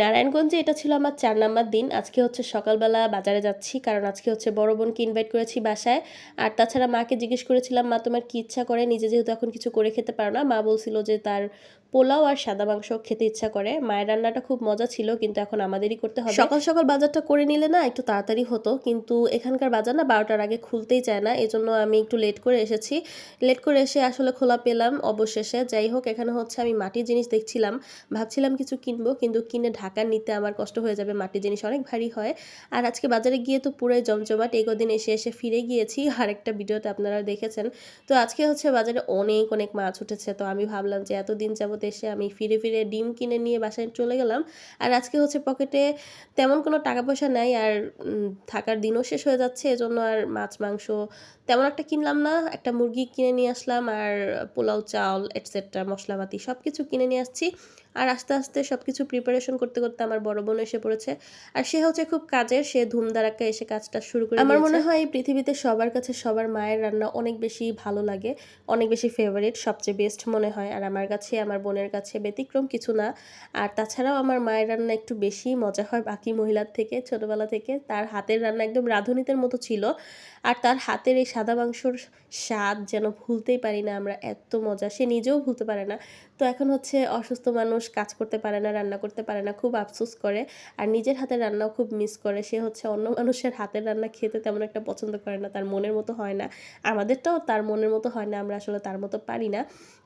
নারায়ণগঞ্জে এটা ছিল আমার চার নাম্বার দিন। আজকে হচ্ছে সকালবেলা বাজারে যাচ্ছি, কারণ আজকে হচ্ছে বড় বোনকে ইনভাইট করেছি বাসায়। আর তাছাড়া মাকে জিজ্ঞেস করেছিলাম, মা, তোমার কি ইচ্ছা করে? নিজে যেহেতু এখন কিছু করে খেতে পারো না। মা বলছিল যে, তার পোলাও আর সাদা মাংস খেতে ইচ্ছা করে। মায়ের রান্নাটা খুব মজা ছিল, কিন্তু এখন আমাদেরই করতে হবে। সকাল সকাল বাজারটা করে নিলে না একটু তাড়াতাড়ি হতো, কিন্তু এখানকার বাজার না বারোটার আগে খুলতেই চায় না, এজন্য আমি একটু লেট করে এসেছি। লেট করে এসে আসলে খোলা পেলাম অবশেষে। যাই হোক, এখানে হচ্ছে আমি মাটির জিনিস দেখছিলাম। ভাবছিলাম কিছু কিনবো, কিন্তু কিনে ঢাকা নিতে আমার কষ্ট হয়ে যাবে, মাটির জিনিস অনেক ভারী হয়। আর আজকে বাজারে গিয়ে তো পুরোই জমজমাট, এই কদিন এসে এসে ফিরে গিয়েছি। আর একটা ভিডিওতে আপনারা দেখেছেন। তো আজকে হচ্ছে বাজারে অনেক অনেক মাছ উঠেছে। তো আমি ভাবলাম যে এতদিন যাবত এসে আমি ফিরে ফিরে ডিম কিনে নিয়ে বাসায় চলে গেলাম। আর আজকে হচ্ছে পকেটে তেমন কোনো টাকা পয়সা নাই আর থাকার দিনও শেষ হয়ে যাচ্ছে। এজন্য আর মাছ, মাংস তেমন একটা কিনলাম না। একটা মুরগি কিনে নিয়ে আসলাম আর পোলাও, চাউল এটসেট্রা মশলাপাতি সব কিছু কিনে নিয়ে আসছি। আর আস্তে আস্তে সব কিছু প্রিপারেশন করতে করতে আমার বড় বোন এসে পড়েছে। আর সে হচ্ছে খুব কাজের সে ধুমধারাক্কা এসে কাজটা শুরু করে আমার মনে হয় এই পৃথিবীতে সবার কাছে সবার মায়ের রান্না অনেক বেশি ভালো লাগে অনেক বেশি ফেভারিট সবচেয়ে বেস্ট মনে হয়। আর আমার কাছে আমার বোনের কাছে ব্যতিক্রম কিছু না। আর তাছাড়াও আমার মায়ের রান্না একটু বেশি মজা হয় বাকি মহিলার থেকে ছোটবেলা থেকে। তার হাতের রান্না একদম রাঁধুনিতের মতো ছিল। আর তার হাতের এই সাদা মাংসর স্বাদ যেন ভুলতেই পারি না আমরা এত মজা। সে নিজেও ভুলতে পারে না। তো এখন হচ্ছে অসুস্থ মানুষ কাজ করতে পারে না, রান্না করতে পারে না, খুব আফসোস করে। আর নিজের হাতের রান্নাও খুব মিস করে। সে হচ্ছে অন্য মানুষের হাতের রান্না খেতে তেমন একটা পছন্দ করে না, তার মনের মতো হয় না। আমাদেরটাও তার মনের মতো হয় না, আমরা আসলে তার মতো পারি না।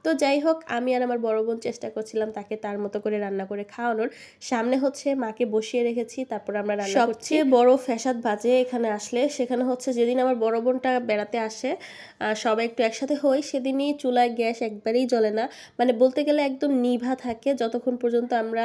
তো যাই হোক, আমি আর আমার বড় বোন চেষ্টা করছিলাম তাকে তার মতো করে রান্না করে খাওয়ানোর। সামনে হচ্ছে মাকে বসিয়ে রেখেছি, তারপর আমরা রান্না সবচেয়ে বড় ফ্যাসাদ বাজে এখানে আসলে, সেখানে হচ্ছে যেদিন আমার বড় বোনটা বেড়াতে আসে সবাই একটু একসাথে হই, সেদিনই চুলায় গ্যাস একবারেই জ্বলে না। মানে বলতে গেলে একদম নিভা থাকে। যতক্ষণ পর্যন্ত আমরা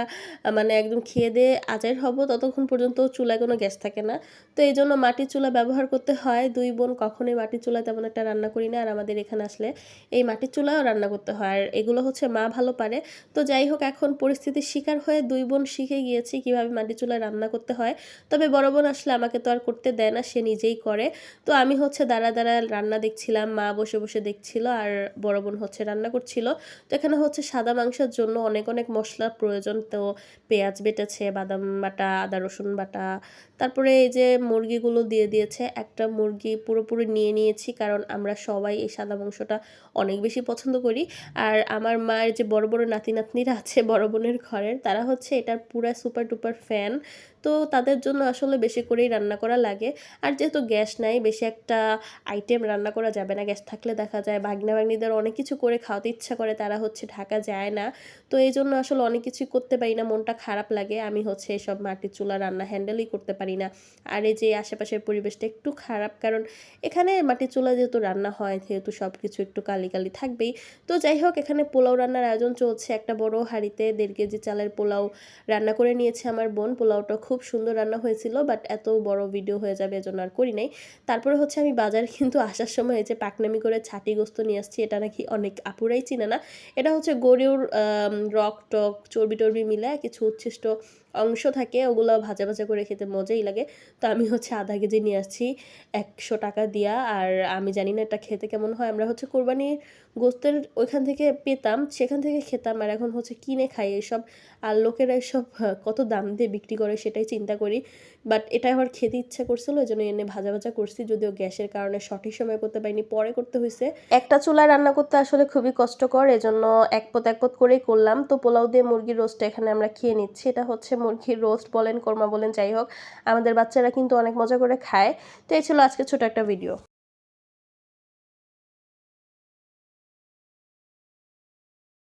মানে একদম খেয়ে দিয়ে আজাইর হব, ততক্ষণ পর্যন্ত চুলায় কোনো গ্যাস থাকে না। তো এই জন্য মাটির চুলা ব্যবহার করতে হয়। দুই বোন কখনোই মাটির চুলায় তেমন একটা রান্না করি না। আর আমাদের এখানে আসলে এই মাটির চুলাও রান্না করতে হয়। আর এগুলো হচ্ছে মা ভালো পারে। তো যাই হোক, এখন পরিস্থিতির শিকার হয়ে দুই বোন শিখে গিয়েছি কীভাবে মাটির চুলায় রান্না করতে হয়। তবে বড় বোন আসলে আমাকে তো আর করতে দেয় না, সে নিজেই করে। তো আমি হচ্ছে দাঁড়া দাঁড়া রান্না দেখছিলাম, মা বসে বসে দেখছিল, আর বড় বোন হচ্ছে রান্না করছিল। তো এখানে হচ্ছে সাদা মাংসের জন্য অনেক অনেক মশলা প্রয়োজন। তো পেঁয়াজ বেটেছে, বাদাম বাটা, আদা, রসুন বাটা। তারপরে এই যে মুরগিগুলো দিয়ে দিয়েছে, একটা মুরগি পুরোপুরি নিয়ে নিয়েছি কারণ আমরা সবাই এই সাদা মাংসটা অনেক বেশি পছন্দ করি। আর আমার মায়ের যে বড় বড় নাতি নাতনিরা আছে, বড় বোনের ঘরের, তারা হচ্ছে এটার পুরা সুপার টুপার ফ্যান। তো তাদের জন্য আসলে বেশি করেই রান্না করা লাগে। আর যেহেতু গ্যাস নাই, বেশি একটা আইটেম রান্না করা যাবে না। গ্যাস থাকলে দেখা যায় বাগনা বাগনিদের অনেক কিছু করে খাওয়াতে ইচ্ছা করে, তারা হচ্ছে ঢাকা যায় না। তো এই জন্য আসলে অনেক কিছুই করতে পারি না, মনটা খারাপ লাগে। আমি হচ্ছে এসব মাটির চুলা রান্না হ্যান্ডেলই করতে পারি না। আর এই যে আশেপাশের পরিবেশটা একটু খারাপ, কারণ এখানে মাটির চুলা যেহেতু রান্না হয় যেহেতু সব কিছু একটু কালি কালি থাকবেই। তো যাই হোক, এখানে পোলাও রান্নার আয়োজন চলছে। একটা বড় হাঁড়িতে দেড় কেজি চালের পোলাও রান্না করে নিয়েছে আমার বোন। পোলাওটা খুব সুন্দর রান্না হয়েছিল বাট এত বড় ভিডিও হয়ে যাবে এজন্য আর করি নাই। তারপরে হচ্ছে আমি বাজারে কিন্তু আসার সময় এই যে পাকনামি করে ছাটি গোস্ত নিয়ে আসছি, এটা নাকি অনেক আপুরাই চিনে না। এটা হচ্ছে গরুর রক টক চর্বি টর্বি মিলায় কিছু উচ্ছিষ্ট অংশ থাকে, ওগুলো ভাজা ভাজা করে খেতে মজাই লাগে। তো আমি হচ্ছে আধা কেজি নিয়ে আসছি একশো টাকা দিয়া। আর আমি জানি না এটা খেতে কেমন হয়। আমরা হচ্ছে কোরবানির গোস্তের ওইখান থেকে পেতাম, সেখান থেকে খেতাম। আর এখন হচ্ছে কিনে খাই এসব আর লোকেরা এসব কত দাম দিয়ে বিক্রি করে সেটাই চিন্তা করি। বাট এটা আমার খেতে ইচ্ছা করছিল ওই জন্য এনে ভাজা ভাজা করছি। যদিও গ্যাসের কারণে সঠিক সময় করতে পারিনি, পরে করতে হয়েছে একটা চুলায় রান্না করতে আসলে খুবই কষ্টকর, এজন্য এক পথ এক পথ করেই করলাম। তো পোলাও দিয়ে মুরগির রোস্টটা এখানে আমরা খেয়ে নিচ্ছি। এটা হচ্ছে মুরগির রোস্ট বলেন, কোরমা বলেন, যাই হোক, আমাদের বাচ্চারা কিন্তু অনেক মজা করে খায়। তো এই ছিল আজকে ছোট একটা ভিডিও